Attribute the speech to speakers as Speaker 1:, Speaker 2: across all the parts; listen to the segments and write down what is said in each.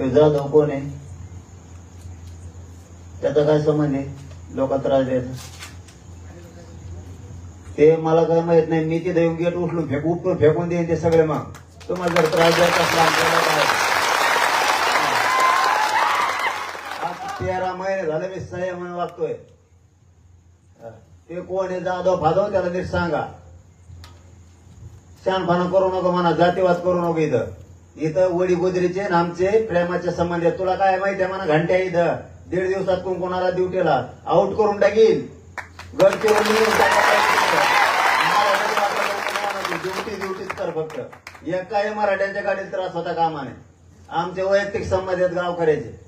Speaker 1: ते जाधव कोण आहे? त्याचा काय संबंध आहे? लोक त्रास द्यायचा. ते मला काय माहीत नाही मी तिथे येऊन गेट उठलो फेकू उपटून फेकून देईन ते सगळे मग. तुम्हाला जर त्रास द्यायचा असला तेरा महिने झाले मी संयमाने वागतोय. ते कोण आहे? जाधव फादव त्याला नीट सांगा. शानफाना करू नको म्हणा जातीवाद करू नको इथं. इथं वडी गोदरीचे आणि आमचे प्रेमाचे संबंध आहेत तुला काय माहिती आहे म्हणा घंट्या इथं. दीड दिवसात कोण कोणाला ड्युटीला? आउट करून टाकीन. ड्युटी ड्युटीच कर फक्त. एकाही मराठ्यांच्या गाडीत त्रास होता कामाने. आमचे वैयक्तिक संबंध आहेत गावकऱ्याचे.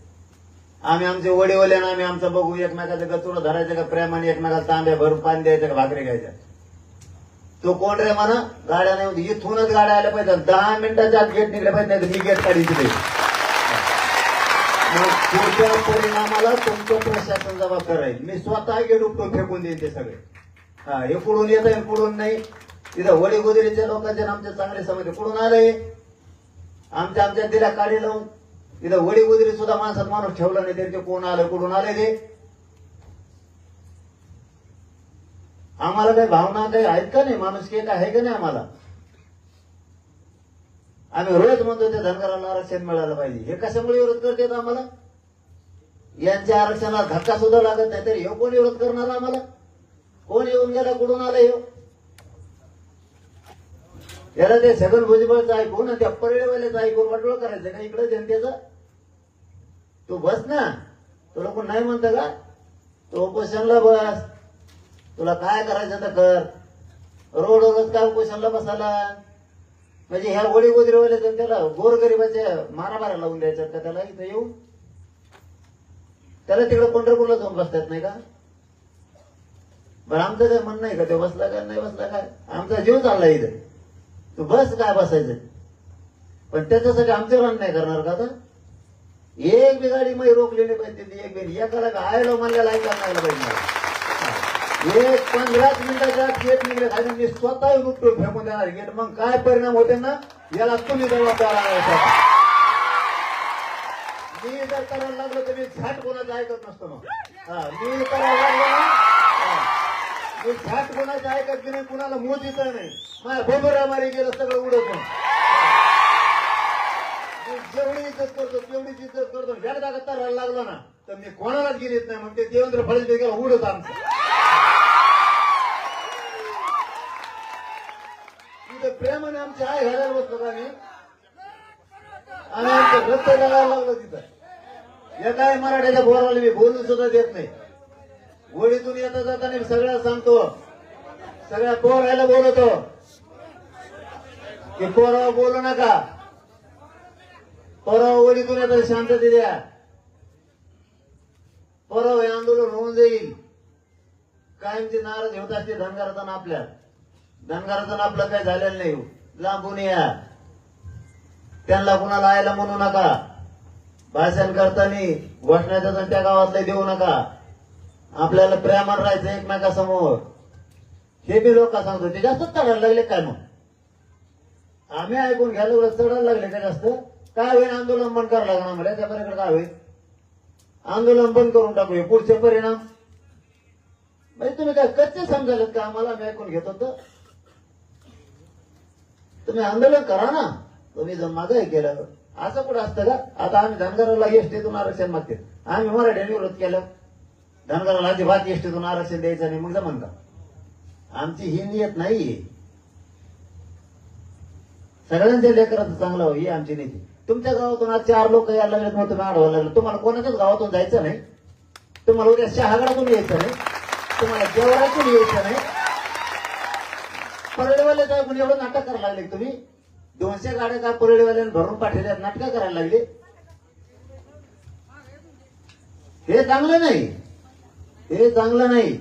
Speaker 1: आम्ही आमचे वडीवले आणि आम्ही आमचं बघू. एकमेकाचं गचुडं धरायचं का प्रेमाने? एकमेकाला तांब्या भरून पाणी द्यायचं का? भाकरी घ्यायच्या तो कोण रे म्हणा गाड्या नाही म्हणजे इथूनच गाड्या आल्या पाहिजे दहा मिनिटाच्या आत गेट निघल्या पाहिजे नाही तर मी गेट काढी तिथे. मग पुढच्या परिणामाला तुमचं प्रशासन जबाबदार राहील मी स्वतः गेट उपटून फेकून देईन ते सगळे. हा हे पुढून येत आहे पुढून नाही. तिथं वडी गोदरीच्या लोकांचे आमच्या आमचे चांगले समज पुढून आले आमच्या आमच्या दिल्या काढी लावून. तिथं वडी गोदरी सुद्धा माणसात माणूस ठेवला नाही त्यांचे ते कोण आलं कुठून आले ते आम्हाला काही भावना काही आहेत का नाही? माणूस काय आहे का नाही आम्हाला? आम्ही रोज म्हणतो त्या धनगराला आरक्षण मिळालं पाहिजे. हे कशामुळे विरोध करतात आम्हाला? यांच्या आरक्षणाला धक्का सुद्धा लागत नाही तर हे कोण विरोध करणार आम्हाला? कोण येऊन गेला कुठून आला येऊ याला ते सगळं भुजबळचं ऐकून त्या परेवाल्याचं ऐकून वाटोळ करायचं का इकडे जनतेचं? तू बस ना. तुला कोण नाही म्हणतं का? तो उपोषणला बस. तुला काय करायचं तर कर? रोडवरच काम उपोषणला बसायला? म्हणजे ह्या गोडी गोदरीवाल्या जनतेला गोरगरिबाच्या मारामारा लावून द्यायच्यात का त्याला इथं येऊ त्याला तिकडे पंढरपूरला जाऊन बसतात नाही का? बरं आमचं काय म्हणणं आहे का? ते बसला काय नाही बसला काय आमचा जीव चालला इथं. तू बस काय बसायचं? पण त्याच्यासाठी आमचं रन नाही करणार का आता? एक बी गाडी रोखलेली पाहिजे एक बी एकाला आयलो म्हणलेला ऐकायला पाहिजे. हे पंधराच मिनिटाच्या गेट निघले आणि मी स्वतः येऊन फेकून देणार गेट मग काय परिणाम होते ना? याला तुम्ही जबाबदार आहात. मी जर करायला लागलो तर मी झाट कोणाचं ऐकत नसतो मग. हा, मी करायला लागलो ना? मी झाट कोणाचं ऐकत की नाही कुणाला मोज येत नाही. माझ्या बोबरा मारी गेलं सगळं उडत मी जेवढी इज्जत करतो तेवढीच इज्जत करतो. एकदा करायला लागलो ना तर मी कोणालाच गेलीच नाही. मग ते देवेंद्र फडणवीस गेला उडत आमचं. प्रेमाने आमची आई घालायला बसलो आम्ही आणि आमचं रस्ते लागायला लागलो तिथं. एकाही मराठ्याच्या बोराला मी बोलून सुद्धा देत नाही. वडीतून येता जाताना मी सगळ्या सांगतो. सगळ्या पोरायला बोलवतो. की पोराव बोलू नका. पोराव ओळीतून येतात शांतते द्या. पोराव हे आंदोलन होऊन जाईल. कायमची नाराज होत असते धनगराचा ना आपल्या धनगरातून आपलं काही झालेलं नाही हो. लांबून या. त्यांना कुणाला आयला म्हणू नका. भाषण करताना घोषणाचं त्या गावातलं देऊ नका. आपल्याला प्रेमान राहायचं एकमेकासमोर. हे बी लोक सांगतो ते जास्त चढायला लागले काय मग? आम्ही ऐकून घ्यायला लागलो, चढायला लागले का जास्त? काय होईल आंदोलन बंद करावं लागणार मला त्या पलीकडे काय होईल आंदोलन बंद करून टाकूया. पुढचे परिणाम? म्हणजे तुम्ही काय कच्चे समजायला का? आम्हाला मी ऐकून घेत होतं. तुम्ही आंदोलन करा ना. तुम्ही जर मागं हे केलं असं कुठं असतं का? आता आम्ही धनगराला एसटीतून आरक्षण मागते आम्ही मराठ्याने विरोध केलं. धनगराला अजिबात एसटीतून आरक्षण द्यायचं नाही मग जमन का? आमची ही नियत नाही सगळ्यांच्या लेकरांचं चांगलं हो ही आमची नीती. तुमच्या गावातून आज चार लोक यायला लागले मग तुम्ही आढवायला लागले. तुम्हाला कोणाच्याच गावातून जायचं नाही. तुम्हाला उद्या शहागडातून यायचं नाही. तुम्हाला जेवणातून यायचं नाही. परडेवाले काय म्हणजे एवढं नाटक करायला लागले तुम्ही? दोनशे गाड्या काय परडेवाल्याने भरून पाठवल्या नाटक करायला लागले? हे चांगलं नाही. हे चांगलं नाही.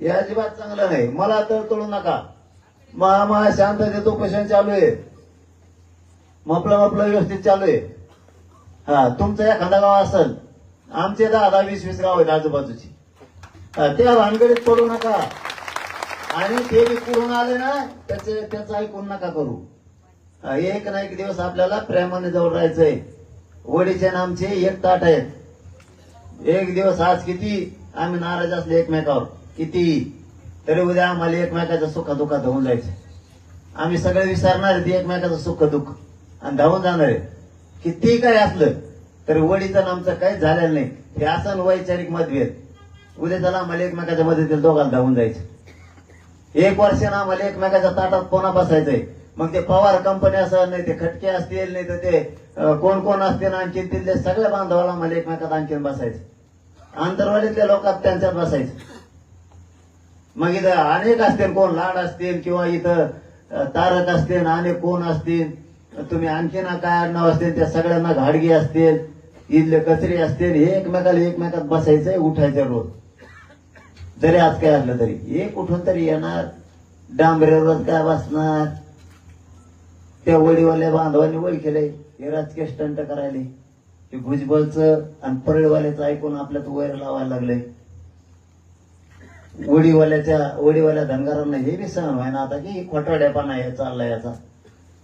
Speaker 1: हे अजिबात चांगलं नाही. मला तर तळू नका. महा शांत देतो क्वेश्चन चालू आहे. मपलं मपलं व्यवस्थित चालू आहे. हा तुमचं एखादा गाव असेल आमचे दहा दहा वीस वीस गाव आहेत आजूबाजूची. हा, त्या भानगडीत पडू नका. आणि ते बी आले ना त्याचे त्याचं ऐकून नका करू. एक ना एक दिवस आपल्याला प्रेमाने जवळ राहायचंय. वडीचे आणि आमचे एक ताट आहेत. एक दिवस आज किती आम्ही नाराज असले एकमेकावर. किती? तरी उद्या आम्हाला एकमेकाच्या सुख धावून होऊन जायचं आम्ही सगळे विसरणार आहे एकमेकाचं सुख दुःख आणि धावून जाणार आहे किती काय असलं तरी वडीचं आमचं काहीच झालेलं नाही. हे असं वैचारिक मतभेद. उद्या त्याला आम्हाला एकमेकाच्या मदतीला दोघांना धावून जायचं एक वर्षानं आम्हाला एकमेकाच्या ताटात कोणा बसायचंय? मग ते पवार कंपनी असं नाही ते खटके असतील नाही तर ते कोण कोण असतील आणखी तिथले सगळ्या बांधवाला आम्हाला एकमेकात आणखीन बसायचं. आंतरवाडीतल्या लोकात त्यांच्यात बसायचं. मग इथं अनेक असतील कोण लाड असतील किंवा इथं तारक असतील अनेक कोण असतील तुम्ही आणखीन काय आडनाव असतील त्या सगळ्यांना घाडगी असतील इथले कचरे असतील एकमेकाला एकमेकात बसायचंय उठायचं रोज. जरी आज काय असलं तरी? हे कुठून तरी येणार. डांबऱ्यावरच काय बसणार त्या वडीवाल्या बांधवांनी वळ केलंय. हे राजकीय स्टंट करायले. हे भुजबळचं आणि परळवाल्याचं ऐकून आपल्यात वैर लावायला लागलंय. वडीवाल्याच्या वडीवाल्या धनगारांना हे बी सहन व्हायना आता की खोटवाड्यापणा हे चाललाय याचा.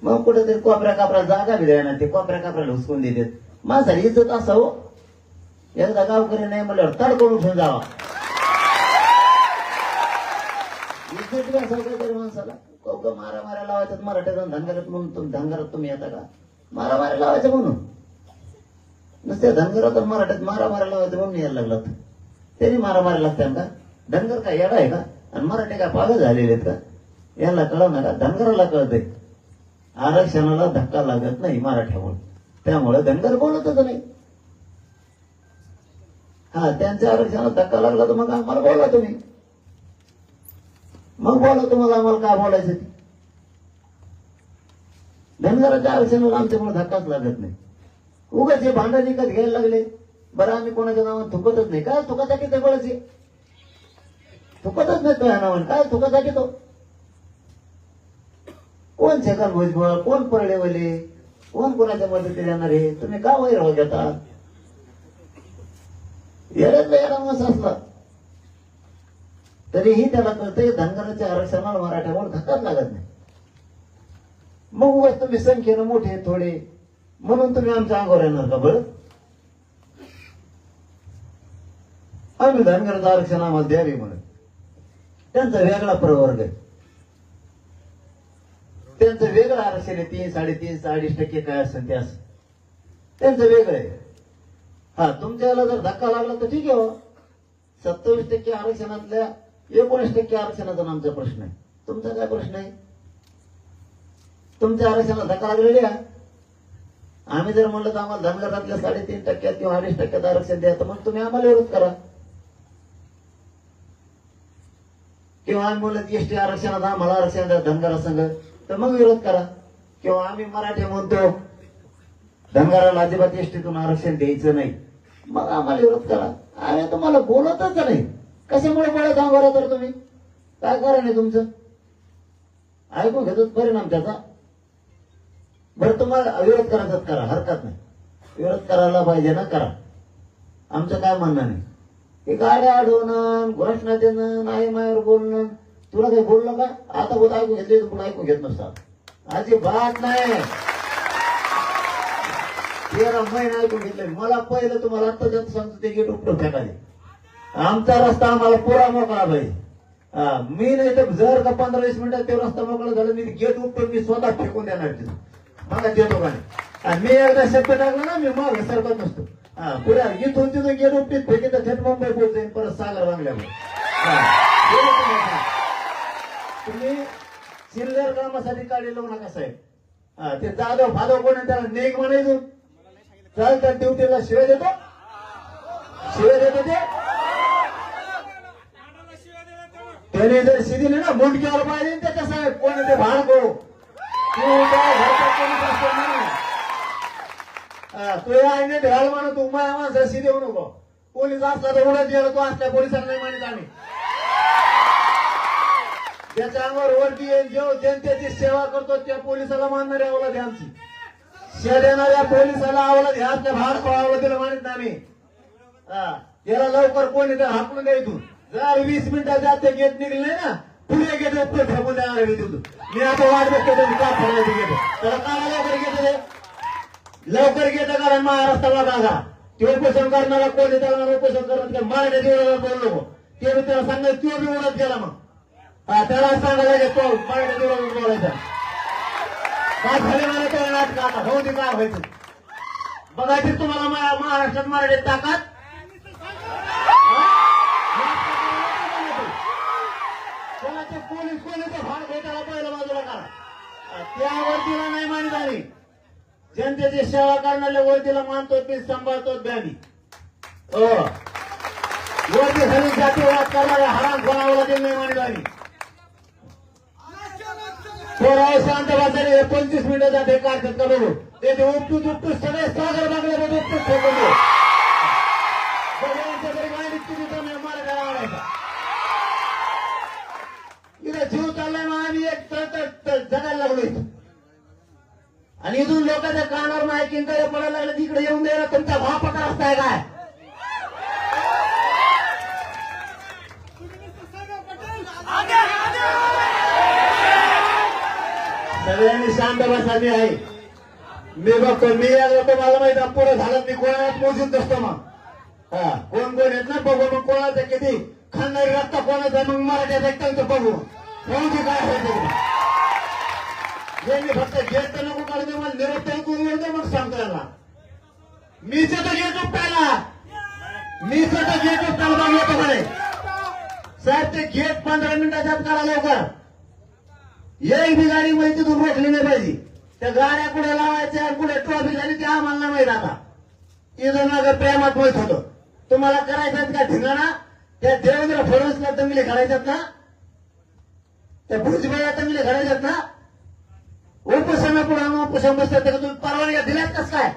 Speaker 1: मग कुठेतरी कोपऱ्या कापऱ्या जागा बी द्याय ना ते कोपऱ्या कापऱ्याला हुसकून देतात. माणसाला इज्जत असं हो. एकदा गावकरी नाही म्हणल्यावर तडकून उठून जावा. इज्जत बी काहीतरी माणसाला? कौक मारा मारा लावायचं? मराठ्यातून धनगरात म्हणून तुम्ही धनगरात तुम्ही येता का? मारा मारा लावायचं म्हणून? नुसत्या धनगरात मराठ्यात मारा मारा लावायचं म्हणून यायला लागलात. त्यांनी मारा मारा लागतात का? धनगर काय येडा आहे का? आणि मराठी काय पागल झालेले आहेत का? याला कळव का धनगराला कळतंय. आरक्षणाला धक्का लागत नाही मराठ्यामुळे. त्यामुळे धनगर बोलतच नाही. हा त्यांच्या आरक्षणाला धक्का लागला तर मग आम्हाला बोला तुम्ही. मग बोला तुम्हाला आम्हाला काय बोलायचं ते. धनगराच्या आरक्षणाला आमच्यामुळे धक्काच लागत नाही. उगाच हे भांडण विकत घ्यायला लागले. बरं आम्ही कोणाच्या नावात थुकतच नाही. काय थुकासाठी ते बळाचे थुकतच नाही तो या नावाने. काय थुकासाठी तो? कोण शेखर भुजबळ? कोण परडेवले कोण कोणाच्या मदतीला येणार आहे? तुम्ही का वैर घेता? येणार असला. तरीही त्याला कळतंय धनगराच्या आरक्षणाला मराठ्यामुळे धक्काच लागत नाही. मग उगाच तुम्ही संख्येनं मोठे थोडे. म्हणून तुम्ही आमच्या अंगावर येणार का बरं? आम्ही धनगराचं आरक्षण आम्हाला द्यावे म्हणून. त्यांचा वेगळा प्रवर्ग आहे. त्यांचं वेगळं आरक्षण आहे तीन साडेतीन अडीच टक्के काय असेल ते असं. त्यांचं वेगळं आहे. हा तुमच्याला जर धक्का लागला तर ठीक आहे हो. सत्तावीस टक्के आरक्षणातल्या एकोणीस टक्के आरक्षणाचा आमचा प्रश्न आहे. तुमचा काय प्रश्न आहे? तुमच्या आरक्षणाला धक्का लागलेली आहे आम्ही जर म्हणलं तर आम्हाला धनगरातल्या साडेतीन टक्क्यात किंवा अडीच टक्क्यात आरक्षण द्या तर मग तुम्ही आम्हाला विरोध करा. किंवा आम्ही बोलत एसटी आरक्षणात आम्हाला आरक्षण द्या धनगरा संघ तर मग विरोध करा. किंवा आम्ही मराठी म्हणतो धनगराला अजिबात एसटीतून आरक्षण द्यायचं नाही. मग आम्हाला विरोध करा. आम्ही तुम्हाला बोलतच नाही. कशामुळे बोलत आम्हाला तर तुम्ही? काय करा नाही तुमचं? ऐकून घेतो परिणाम त्याचा. बरं तुम्हाला विरोध करायचा करा हरकत नाही. विरोध करायला पाहिजे ना करा. आमचं काय म्हणणं नाही. हे गाड्या अडवणं घोषणा देणं नाही मायावर बोलणं तुला काही बोललं का? आता बोल ऐकून घेतले तू ऐकून घेत नसतात. अजिबात नाही. तेरा महिना ऐकून घेतले. मला पहिलं तुम्हाला आता जास्त सांगतो ते गेट उपटून फेकायचे. आमचा रस्ता आम्हाला पुरा मोकळा भाई हा, मी नाही तर जर का पंधरा वीस मिनिटात ते रस्ता मोकळा झाला मी गेट उपटून मी स्वतः फेकून देणार तिथं. मला देतो का नाही? मी एकदा शब्द टाकला ना मी माग सरकत नसतो हा पुढे इथून तिथं गेट उपटीत फेकी तर थेट मुंबई पोहोचते परत सागर बांगल्यावर हा, तुम्ही चिल्लर कामासाठी काढले लोक नका साहेब. हा ते जाधव फादव कोण आहे त्याला नेक म्हणायचो. चालतात त्या ड्युटीला शिवाय देतो. शिवाय देतो ते. त्याने जर शिदिली ना मुंडक्यावर पाहिजे ते कसं आहे कोण ते भाडको? तू काय घरचा पोलीस असतो हा, तू या आईने ढेळ म्हणून तू माया माणसा शिदेऊ नको. पोलीस असला तर उडत गेलो तो असल्या पोलिसांना नाही मानित आम्ही. त्याच्या अंगावर वरती येईल जो जनतेची सेवा करतो त्या पोलिसाला मानणारी अवलाद आहे आमची. शे पोलिसाला अवलाद ह्या आपल्या भाड अवलादीला मानित नाही हा, लवकर कोणी तर हाकून द्या इथून. जर वीस मिनिटात आत ते गेट निघले ना पुढे गेट उपटे फेकून देणार मी तिथून मी आता वाट बघतो त्यांनी का फरला गेट. त्याला काय लवकर घेत लवकर घेत कारण महाराष्ट्राला बघा ते उपोषण करणारा कोण आहे उपोषण करणार काय देवळाला बोललो ते मी त्याला सांगायचं तो बी उडत गेला मग. त्याला सांगायला लागेल तो मराठ्यात बोलायचा. काय झाले मला त्याला नाटक आता. हो ते काय व्हायचं. बघायची तुम्हाला महाराष्ट्रात मराठीत ताकद कोणाचे पोलीस कोणाचे भाग भेटायला पहिलं बाजूला करा त्या वरतीला नाही मानी झाली जनतेची सेवा करणाऱ्या वरतीला मानतो मी सांभाळतो बॅबी हो. वरती जातीवाद करणाऱ्या हराम कोणाला ते नाही मानी आम्ही थोडा शांत बसायला पंचवीस मिनिटं जाते कारखात का बघू? ते ते उपटूच उपटूच सगळे सागर बागल्यामध्ये उपटूच फेकून सगळ्यांच्या तरी किती जीव चाललाय मग आम्ही एक जगायला लागलो इथं आणि इथून लोकांच्या कानावर नाही काय पडायला लागलं तिकडे येऊन द्यायला तुमचा भापटा असताय काय? सगळ्यांनी शांत बसा आहे. मी बघतो मी आलो तर मला माहीत पुढे झालं मी कोणाला मोजून असतो मग. हा कोण कोण येत ना बघू मग कोणाचं किती. खाणारी रक्त कोणाचं मग मराठ्यात बघू. फौजी काय होते मी फक्त गेट तर नको काढू मला निरोप करून येऊ दे मग सांगतो याला मीच तर गेट उपटायला मीच तर गेट उपटायला मग येतो साहेब ते गेट पंधरा मिनिटाच्या आत काढा लवकर. एक बी गाडी माहिती तिथून रोखली नाही पाहिजे. त्या गाड्या कुठे लावायच्या कुठे ट्रॉफिक झाली ते आम्हाला नाही माहीत आता. प्रेमात माहीत होतं. तुम्हाला करायचं का ठिकाणा त्या देवेंद्र फडणवीसला तंगले घालायच्यात ना? त्या भुजबळला तंगले घालायच्यात ना? उपसनापुढे आणून उपोषण बसतात का तुम्ही परवानग्या दिल्यात कस काय?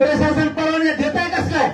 Speaker 1: प्रशासन परवानग्या देताय कस काय?